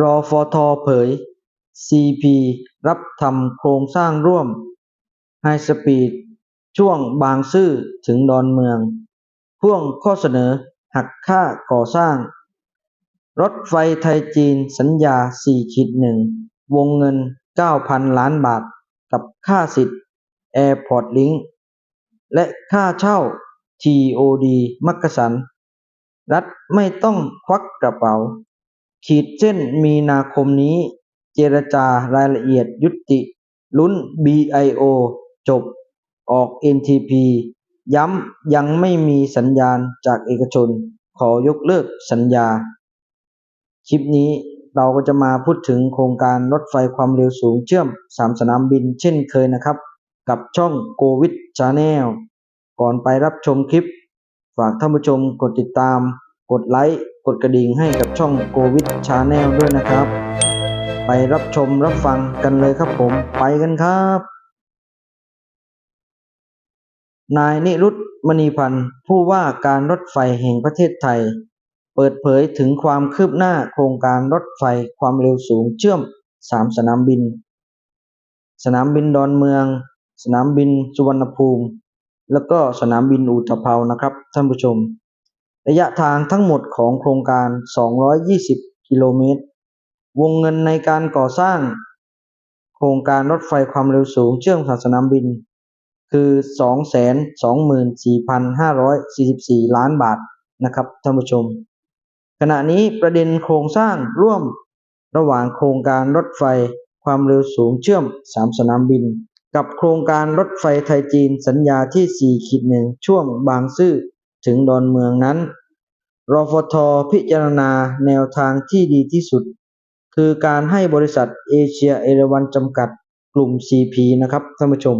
รฟท เผย CP รับทำโครงสร้างร่วมไฮสปีดช่วงบางซื่อถึงดอนเมือง พ่วงข้อเสนอหักค่าก่อสร้าง รถไฟไทยจีนสัญญา 4-1 วงเงิน 9,000 ล้านบาท กับค่าสิทธิ์ Airport Link และค่าเช่า TOD มักกะสัน รัฐไม่ต้องควักกระเป๋า ขีดเส้นมีนาคมนี้ เจรจารายละเอียดยุติ ลุ้น BIO จบ ออก NTP ย้ำยังไม่มีสัญญาณจากเอกชน ขอยกเลิกสัญญา คลิปนี้เราก็จะมาพูดถึงโครงการรถไฟความเร็วสูงเชื่อม 3 สนามบินเช่นเคยนะครับ กับช่องโกวิดชาแนลก่อนไปรับชมคลิป ฝากท่านผู้ชมกดติดตาม กดไลค์กดกระดิ่งให้กับช่องโกวิดชาแนลด้วยนะครับ ไปรับชมรับฟังกันเลยครับผมไปกันครับ นายนิรุตมณีพันธ์ผู้ว่าการรถไฟแห่งประเทศไทย เปิดเผยถึงความคืบหน้าโครงการรถไฟความเร็วสูงเชื่อม 3 สนามบิน สนามบินดอนเมือง สนามบินสุวรรณภูมิ แล้วก็สนามบินอุตภเปานะครับท่านผู้ชม ระยะทางทั้งหมดของโครงการ 220 กิโลเมตร วงเงินในการก่อสร้าง โครงการรถไฟความเร็วสูงเชื่อมสนามบิน คือ 224,544 ล้านบาทนะครับท่านผู้ชม ขณะนี้ประเด็นโครงสร้างร่วมระหว่างโครงการรถไฟความเร็วสูงเชื่อม 3 สนามบิน กับโครงการรถไฟไทยจีนสัญญาที่4ขีดหนึ่งช่วงบางซื่อ ถึงดอนเมืองนั้น รฟทพิจารณาแนวทางที่ดีที่สุด คือการให้บริษัทเอเชียเอราวันจำกัดกลุ่ม CP นะครับท่านผู้ชม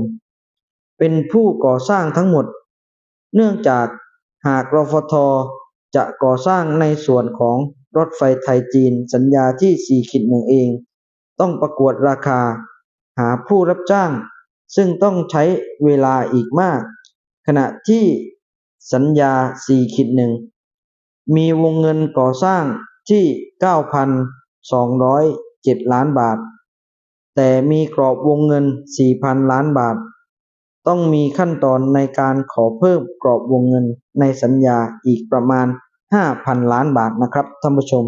เป็นผู้ก่อสร้างทั้งหมด เนื่องจากหากรฟทจะก่อสร้างในส่วนของรถไฟไทยจีนสัญญาที่4ขีดหนึ่งเอง ต้องประกวดราคา หาผู้รับจ้าง ซึ่งต้องใช้เวลาอีกมาก ขณะที่ สัญญา4ขีดหนึ่งมีวงเงินก่อสร้างที่9,207ล้านบาท แต่มีกรอบวงเงิน4,000ล้านบาท ต้องมีขั้นตอนในการขอเพิ่มกรอบวงเงินในสัญญาอีกประมาณ5,000ล้านบาทนะครับท่านผู้ชม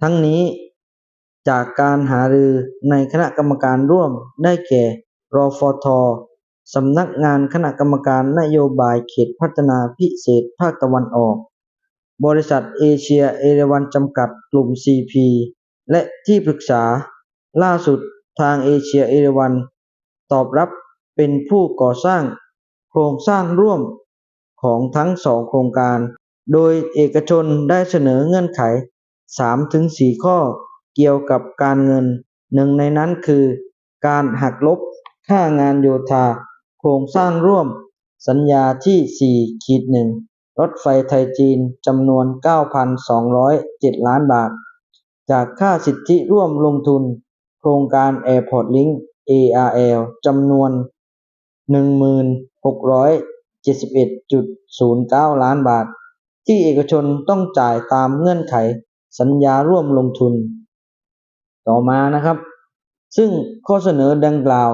ทั้งนี้จากการหารือในคณะกรรมการร่วมได้แก่รอฟท สำนักงานคณะกรรมการนโยบายเขตพัฒนาพิเศษภาคตะวันออก บริษัทเอเชียเอราวันจำกัดกลุ่ม CP และที่ปรึกษา ล่าสุดทางเอเชียเอราวันตอบรับเป็นผู้ก่อสร้างโครงสร้างร่วมของทั้งสองโครงการ โดยเอกชนได้เสนอเงื่อนไข 3-4 ข้อเกี่ยวกับการเงิน หนึ่งในนั้นคือ การหักลบค่างานโยธา โครงสร้างร่วมสัญญาที่4ขีดหนึ่งรถไฟไทยจีน จำนวน 9,207 ล้านบาท จากค่าสิทธิร่วมลงทุน โครงการ Airport Link ARL จำนวน 1671.09 ล้านบาท ที่เอกชนต้องจ่ายตามเงื่อนไขสัญญาร่วมลงทุน ต่อมานะครับ ซึ่งข้อเสนอดังกล่าว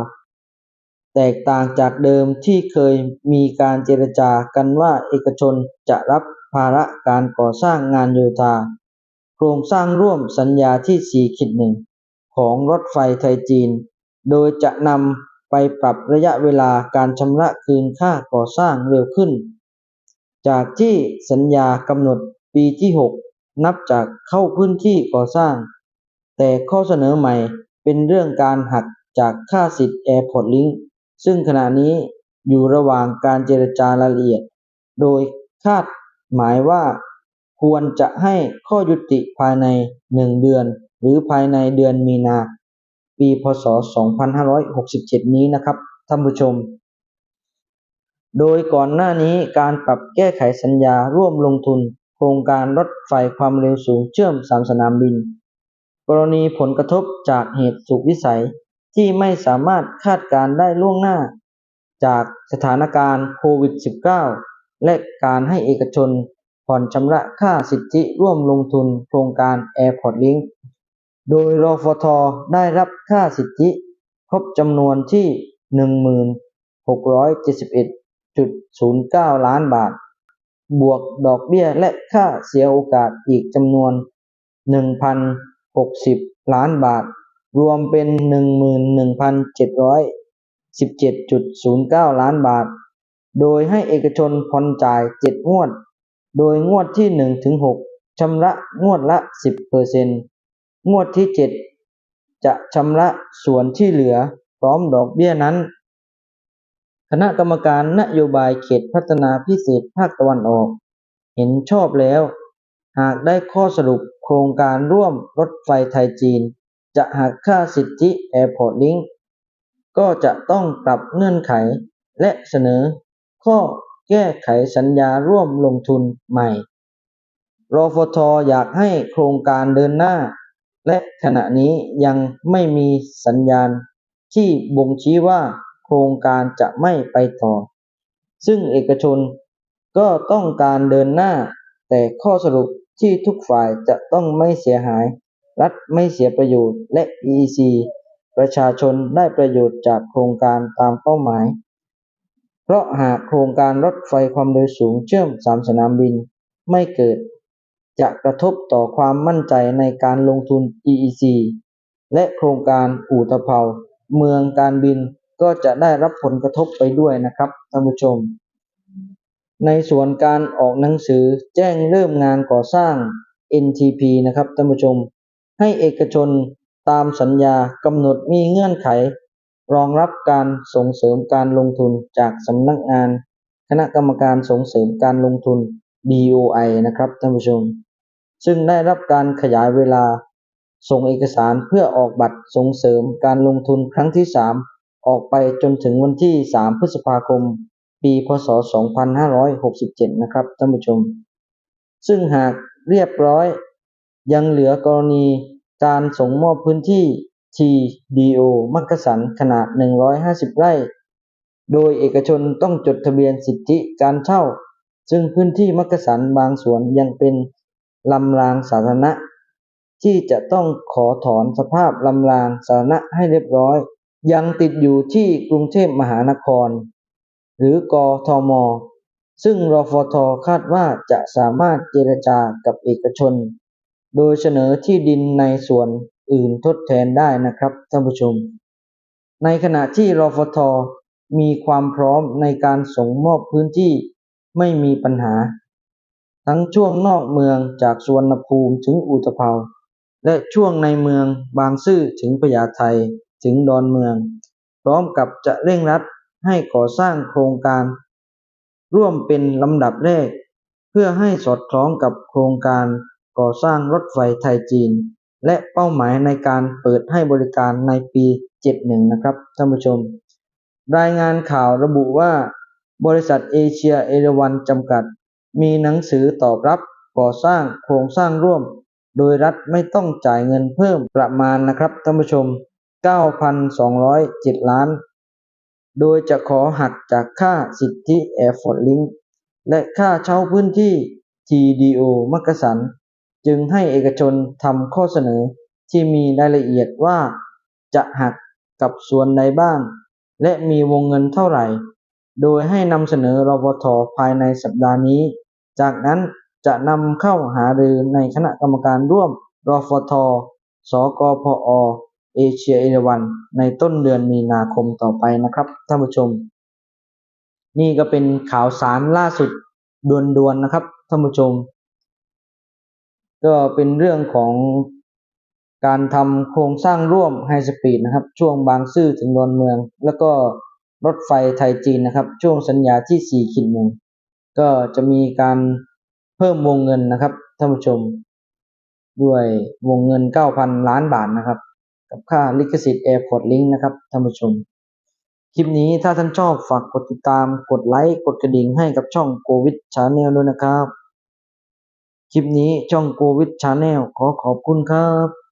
แตกต่างจากเดิมที่เคยมีการเจรจากันว่าเอกชนจะรับภาระการก่อสร้างงานโยธา โครงสร้างร่วมสัญญาที่4ขีดหนึ่งของรถไฟไทยจีน โดยจะนำไปปรับระยะเวลาการชำระคืนค่าก่อสร้างเร็วขึ้น จากที่สัญญากำหนดปีที่ 6 นับจากเข้าพื้นที่ก่อสร้าง แต่ข้อเสนอใหม่เป็นเรื่องการหักจากค่าสิทธิ์ Airport Link ซึ่งขณะนี้อยู่ระหว่างการเจรจารายละเอียด โดยคาดหมายว่าควรจะให้ข้อยุติภายใน 1 เดือน หรือภายในเดือนมีนา ปีพศ 2567 นี้นะครับท่านผู้ชม โดยก่อนหน้านี้การปรับแก้ไขสัญญาร่วมลงทุน โครงการรถไฟความเร็วสูงเชื่อม3สนามบิน กรณีผลกระทบจากเหตุสุกวิสัย ที่ไม่สามารถคาดการได้ล่วงหน้า จากสถานการณ์โควิด -19 และการให้เอกชนผ่อนชำระค่าสิทธิร่วมลงทุนโครงการ Airport Link โดยรฟทได้รับค่าสิทธิครบจำนวนที่ 1671.09 ล้านบาท บวกดอกเบี้ยและค่าเสียโอกาสอีกจำนวน 1,060 ล้านบาท รวมเป็น 11,717.09 ล้านบาท โดยให้เอกชนผ่อนจ่าย 7 งวด โดยงวดที่1ถึง6ชำระงวดละ 10%งวดที่ 7 จะชำระส่วนที่เหลือพร้อมดอกเบี้ยนั้น คณะกรรมการนโยบายเขตพัฒนาพิเศษภาคตะวันออก เห็นชอบแล้ว หากได้ข้อสรุปโครงการร่วมรถไฟไทยจีน จะหักค่าสิทธิ Airport Link ก็จะต้องปรับเงื่อนไขและเสนอ ข้อแก้ไขสัญญาร่วมลงทุนใหม่ รฟทอยากให้โครงการเดินหน้า และขณะนี้ยังไม่มีสัญญาณที่บ่งชี้ว่าโครงการจะไม่ไปต่อ ซึ่งเอกชนก็ต้องการเดินหน้า แต่ข้อสรุปที่ทุกฝ่ายจะต้องไม่เสียหาย รัฐไม่เสียประโยชน์ และ EEC ประชาชนได้ประโยชน์จากโครงการตามเป้าหมาย เพราะหากโครงการรถไฟความเร็วสูงเชื่อมสามสนามบินไม่เกิด จะกระทบต่อความมั่นใจในการลงทุน EEC และโครงการอู่ตะเภาเมืองการบินก็จะได้รับผลกระทบไปด้วยนะครับท่านผู้ชม ในส่วนการออกหนังสือแจ้งเริ่มงานก่อสร้าง NTP นะครับท่านผู้ชม ให้เอกชนตามสัญญากำหนดมีเงื่อนไข รองรับการส่งเสริมการลงทุนจากสำนักงาน คณะกรรมการส่งเสริมการลงทุน BOI นะครับท่านผู้ชม ซึ่งได้รับการขยายเวลา ส่งเอกสารเพื่อออกบัตรส่งเสริมการลงทุนครั้งที่ 3 ออกไปจนถึงวันที่ 3 พฤษภาคม ปีพศ 2567 นะครับท่านผู้ชม ซึ่งหากเรียบร้อย ยังเหลือกรณีการส่งมอบพื้นที่ TDO มักกะสันขนาด 150 ไร่ โดยเอกชนต้องจดทะเบียนสิทธิการเช่า ซึ่งพื้นที่มักกะสันบางส่วนยังเป็นลำรางสาธารณะ ที่จะต้องขอถอนสภาพลำรางสาธารณะให้เรียบร้อย ยังติดอยู่ที่กรุงเทพมหานคร หรือกทม ซึ่งรฟทคาดว่าจะสามารถเจรจากับเอกชน โดยเสนอที่ดินในส่วนอื่นทดแทนได้นะครับท่านผู้ชม ในขณะที่รฟทมีความพร้อมในการส่งมอบพื้นที่ไม่มีปัญหา ทั้งช่วงนอกเมืองจากสวนภูมิถึงอุตภเปาและช่วงในเมืองบางซื่อถึงพญาไทถึงดอนเมือง พร้อมกับจะเร่งรัดให้ก่อสร้างโครงการ ร่วมเป็นลำดับแรก เพื่อให้สอดคล้องกับโครงการ ก่อสร้างรถไฟไทยจีน และเป้าหมายในการเปิดให้บริการในปี 71 นะครับท่านผู้ชม รายงานข่าวระบุว่า บริษัทเอเชียเอราวันจำกัด มีหนังสือตอบรับก่อสร้างโครงสร้างร่วม โดยรัฐไม่ต้องจ่ายเงินเพิ่มประมาณนะครับท่านผู้ชม 9,207 ล้าน โดยจะขอหักจากค่าสิทธิ Airport Link และค่าเช่าพื้นที่ TDO มักกะสัน จึงให้เอกชนทำข้อเสนอที่มีรายละเอียดว่าจะหักกับส่วนใดบ้าง และมีวงเงินเท่าไหร่ โดยให้นำเสนอรพทภายในสัปดาห์นี้ จากนั้นจะนำเข้าหารือในคณะกรรมการร่วมรฟท สกพอ เอเชียเอราวัน ในต้นเดือนมีนาคมต่อไปนะครับท่านผู้ชม นี่ก็เป็นข่าวสารล่าสุดด่วนๆนะครับท่านผู้ชม ก็เป็นเรื่องของการทำโครงสร้างร่วมไฮสปีดนะครับ ช่วงบางซื่อถึงดอนเมือง แล้วก็รถไฟไทยจีนนะครับ ช่วงสัญญาที่สี่ขีดหนึ่งก็จะมีการเพิ่มวงเงินนะครับท่านผู้ชม ด้วยวงเงิน 9,000 ล้านบาทนะครับ กับค่าลิขสิทธิ์ Airport Link นะครับท่านผู้ชม คลิปนี้ถ้าท่านชอบฝากกดติดตามกดไลค์กดกระดิ่งให้กับช่องโควิดชาแนลด้วยนะครับ คลิปนี้ช่องโควิดชาแนลขอขอบคุณครับ